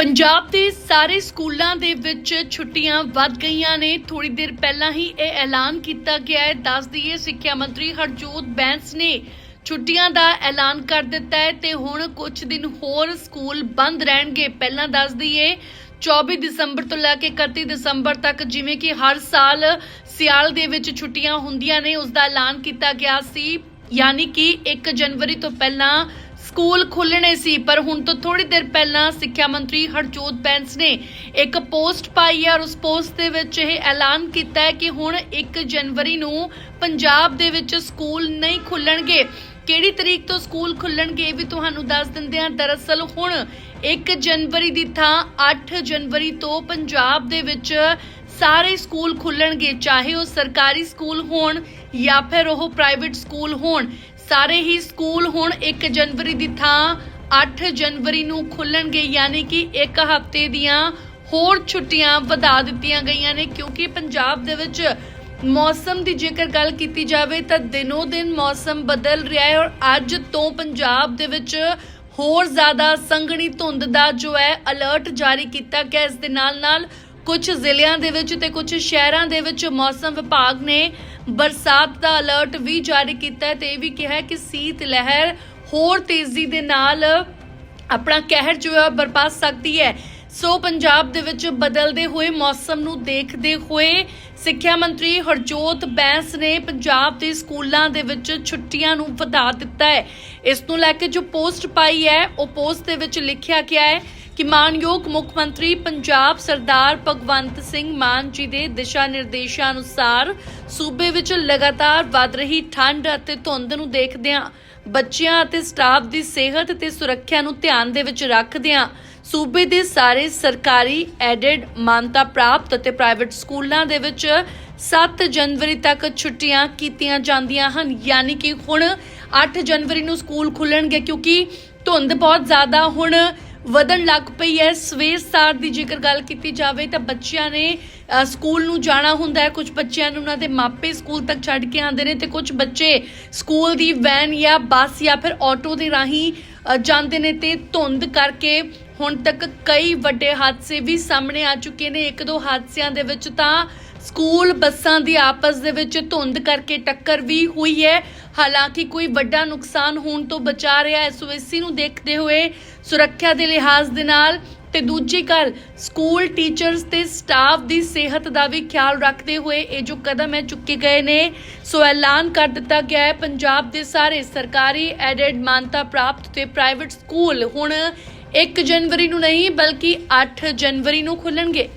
ਪੰਜਾਬ ਦੇ ਸਾਰੇ ਸਕੂਲਾਂ ਦੇ ਵਿੱਚ ਛੁੱਟੀਆਂ ਵੱਧ ਗਈਆਂ ਨੇ। ਥੋੜੀ ਦੇਰ ਪਹਿਲਾਂ ਹੀ ਇਹ ਐਲਾਨ ਕੀਤਾ ਗਿਆ ਹੈ। ਦੱਸ ਦਈਏ, ਸਿੱਖਿਆ ਮੰਤਰੀ ਹਰਜੋਤ ਬੈਂਸ ਨੇ ਛੁੱਟੀਆਂ ਦਾ ਐਲਾਨ ਕਰ ਦਿੱਤਾ ਹੈ ਤੇ ਹੁਣ ਕੁਝ ਦਿਨ ਹੋਰ ਸਕੂਲ ਬੰਦ ਰਹਿਣਗੇ। ਪਹਿਲਾਂ ਦੱਸ ਦਈਏ 24 ਦਸੰਬਰ ਤੋਂ ਲੈ ਕੇ 31 ਦਸੰਬਰ ਤੱਕ ਜਿਵੇਂ ਕਿ ਹਰ ਸਾਲ ਸਿਆਲ ਦੇ ਵਿੱਚ ਛੁੱਟੀਆਂ ਹੁੰਦੀਆਂ ਨੇ, ਉਸ ਦਾ ਐਲਾਨ ਕੀਤਾ ਗਿਆ ਸੀ। ਯਾਨੀ ਕਿ 1 ਜਨਵਰੀ ਤੋਂ ਪਹਿਲਾਂ ਸਕੂਲ ਖੁੱਲਣੇ ਸੀ, ਪਰ ਹੁਣ ਤੋਂ ਥੋੜੀ ਦੇਰ ਪਹਿਲਾਂ ਸਿੱਖਿਆ ਮੰਤਰੀ ਹਰਜੋਤ ਬੈਂਸ ਨੇ ਇੱਕ ਪੋਸਟ ਪਾਈ ਹੈ ਔਰ ਉਸ ਪੋਸਟ ਦੇ ਵਿੱਚ ਇਹ ਐਲਾਨ ਕੀਤਾ ਹੈ ਕਿ ਹੁਣ 1 ਜਨਵਰੀ ਨੂੰ ਪੰਜਾਬ ਦੇ ਵਿੱਚ ਸਕੂਲ ਨਹੀਂ ਖੁੱਲਣਗੇ ਕਿਹੜੀ ਤਰੀਕ ਤੋਂ ਸਕੂਲ ਖੁੱਲਣਗੇ ਇਹ ਵੀ ਤੁਹਾਨੂੰ ਦੱਸ ਦਿੰਦੇ ਹਾਂ। ਦਰਅਸਲ ਹੁਣ 1 ਜਨਵਰੀ ਦੀ ਥਾਂ 8 ਜਨਵਰੀ ਤੋਂ ਪੰਜਾਬ ਦੇ ਵਿੱਚ ਸਾਰੇ ਸਕੂਲ ਖੁੱਲਣਗੇ ਚਾਹੇ ਉਹ ਸਰਕਾਰੀ ਸਕੂਲ ਹੋਣ ਜਾਂ ਫਿਰ ਉਹ ਪ੍ਰਾਈਵੇਟ ਸਕੂਲ ਹੋਣ। ਸਾਰੇ ਹੀ ਸਕੂਲ ਹੁਣ 1 ਜਨਵਰੀ ਦੀ ਥਾਂ 8 ਜਨਵਰੀ ਨੂੰ ਖੁੱਲਣਗੇ, ਯਾਨੀ ਕਿ ਇੱਕ ਹਫ਼ਤੇ ਦੀਆਂ ਹੋਰ ਛੁੱਟੀਆਂ ਵਧਾ ਦਿੱਤੀਆਂ ਗਈਆਂ ਨੇ, ਕਿਉਂਕਿ ਪੰਜਾਬ ਦੇ ਵਿੱਚ ਮੌਸਮ ਦੀ ਜੇਕਰ ਗੱਲ ਕੀਤੀ ਜਾਵੇ ਤਾਂ ਦਿਨੋ ਦਿਨ ਮੌਸਮ ਬਦਲ ਰਿਹਾ ਹੈ ਔਰ ਅੱਜ ਤੋਂ ਪੰਜਾਬ ਦੇ ਵਿੱਚ ਹੋਰ ਜ਼ਿਆਦਾ ਸੰਘਣੀ ਧੁੰਦ ਦਾ ਜੋ ਹੈ ਅਲਰਟ ਜਾਰੀ ਕੀਤਾ ਗਿਆ। ਇਸ ਦੇ ਨਾਲ ਨਾਲ ਕੁਝ ਜ਼ਿਲ੍ਹਿਆਂ ਦੇ ਵਿੱਚ ਤੇ ਕੁਝ ਸ਼ਹਿਰਾਂ ਦੇ ਵਿੱਚ ਮੌਸਮ ਵਿਭਾਗ ਨੇ ਬਰਸਾਤ ਦਾ ਅਲਰਟ ਵੀ ਜਾਰੀ ਕੀਤਾ ਹੈ ਤੇ ਇਹ ਵੀ ਕਿਹਾ ਕਿ ਸੀਤ ਲਹਿਰ ਹੋਰ ਤੇਜ਼ੀ ਦੇ ਨਾਲ ਆਪਣਾ ਕਹਿਰ ਜੋ ਹੈ ਬਰਪਾ ਸਕਦੀ ਹੈ। ਸੋ ਪੰਜਾਬ ਦੇ ਵਿੱਚ ਬਦਲਦੇ ਹੋਏ ਮੌਸਮ ਨੂੰ ਦੇਖਦੇ ਹੋਏ ਸਿੱਖਿਆ ਮੰਤਰੀ ਹਰਜੋਤ ਬੈਂਸ ਨੇ ਪੰਜਾਬ ਦੇ ਸਕੂਲਾਂ ਦੇ ਵਿੱਚ ਛੁੱਟੀਆਂ ਨੂੰ ਵਧਾ ਦਿੱਤਾ ਹੈ। ਇਸ ਨੂੰ ਲੈ ਕੇ ਜੋ ਪੋਸਟ ਪਾਈ ਹੈ, ਉਹ ਪੋਸਟ ਦੇ ਵਿੱਚ ਲਿਖਿਆ ਗਿਆ ਹੈ ਕਿ ਮਾਨਯੋਗ ਮੁੱਖ ਮੰਤਰੀ ਪੰਜਾਬ ਸਰਦਾਰ ਭਗਵੰਤ ਸਿੰਘ ਮਾਨ ਜੀ ਦੇ ਦਿਸ਼ਾ ਨਿਰਦੇਸ਼ਾਂ ਅਨੁਸਾਰ ਸੂਬੇ ਵਿੱਚ ਲਗਾਤਾਰ ਵੱਧ ਰਹੀ ਠੰਡ ਅਤੇ ਧੁੰਦ ਨੂੰ ਦੇਖਦਿਆਂ ਬੱਚਿਆਂ ਅਤੇ ਸਟਾਫ ਦੀ ਸਿਹਤ ਤੇ ਸੁਰੱਖਿਆ ਨੂੰ ਧਿਆਨ ਦੇ ਵਿੱਚ ਰੱਖਦਿਆਂ ਸੂਬੇ ਦੇ ਸਾਰੇ ਸਰਕਾਰੀ ਐਡਡ ਮਾਨਤਾ ਪ੍ਰਾਪਤ ਅਤੇ ਪ੍ਰਾਈਵੇਟ ਸਕੂਲਾਂ ਦੇ ਵਿੱਚ 7 ਜਨਵਰੀ ਤੱਕ ਛੁੱਟੀਆਂ ਕੀਤੀਆਂ ਜਾਂਦੀਆਂ ਹਨ। ਯਾਨੀ ਕਿ ਹੁਣ 8 ਜਨਵਰੀ ਨੂੰ ਸਕੂਲ ਖੁੱਲਣਗੇ ਕਿਉਂਕਿ ਧੁੰਦ ਬਹੁਤ ਜ਼ਿਆਦਾ ਹੁਣ ਵਧਣ ਲੱਗ ਪਈ ਹੈ। ਸਵੇਰ ਸਾਰ ਦੀ ਜੇਕਰ ਗੱਲ ਕੀਤੀ ਜਾਵੇ ਤਾਂ ਬੱਚਿਆਂ ਨੇ ਸਕੂਲ ਨੂੰ ਜਾਣਾ ਹੁੰਦਾ ਹੈ। ਕੁਝ ਬੱਚਿਆਂ ਨੂੰ ਉਹਨਾਂ ਦੇ ਮਾਪੇ ਸਕੂਲ ਤੱਕ ਛੱਡ ਕੇ ਆਉਂਦੇ ਨੇ ਤੇ ਕੁਝ ਬੱਚੇ ਸਕੂਲ ਦੀ ਵੈਨ ਜਾਂ ਬੱਸ ਜਾਂ ਫਿਰ ਆਟੋ ਦੇ ਰਾਹੀਂ ਜਾਂਦੇ ਨੇ ਤੇ ਧੁੰਦ ਕਰਕੇ ਹੁਣ ਤੱਕ ਕਈ ਵੱਡੇ ਹਾਦਸੇ ਵੀ ਸਾਹਮਣੇ ਆ ਚੁੱਕੇ ਨੇ। ਇੱਕ ਦੋ ਹਾਦਸਿਆਂ ਦੇ ਵਿੱਚ ਤਾਂ ਸਕੂਲ ਬੱਸਾਂ ਦੀ ਆਪਸ ਦੇ ਵਿੱਚ ਧੁੰਦ ਕਰਕੇ ਟੱਕਰ ਵੀ ਹੋਈ ਹੈ। ਹਾਲਾਂਕਿ ਕੋਈ ਵੱਡਾ ਨੁਕਸਾਨ ਹੋਣ ਤੋਂ ਬਚਾ ਰਿਹਾ ਹੈ। ਸੋ ਇਸੀ ਨੂੰ ਦੇਖਦੇ ਹੋਏ ਸੁਰੱਖਿਆ ਦੇ ਲਿਹਾਜ਼ ਦੇ ਨਾਲ ਤੇ ਦੂਜੀ ਗੱਲ, ਸਕੂਲ ਟੀਚਰਸ ਤੇ ਸਟਾਫ ਦੀ ਸਿਹਤ ਦਾ ਵੀ ਖਿਆਲ ਰੱਖਦੇ ਹੋਏ ਇਹ ਜੋ ਕਦਮ ਹੈ ਚੁੱਕੇ ਗਏ ਨੇ। ਸੋ ਐਲਾਨ ਕਰ ਦਿੱਤਾ ਗਿਆ ਹੈ। ਪੰਜਾਬ ਦੇ ਸਾਰੇ ਸਰਕਾਰੀ ਐਡਡ ਮਾਨਤਾ ਪ੍ਰਾਪਤ ਤੇ ਪ੍ਰਾਈਵੇਟ ਸਕੂਲ ਹੁਣ 1 ਜਨਵਰੀ ਨੂੰ ਨਹੀਂ ਬਲਕਿ 8 ਜਨਵਰੀ ਨੂੰ ਖੁੱਲਣਗੇ।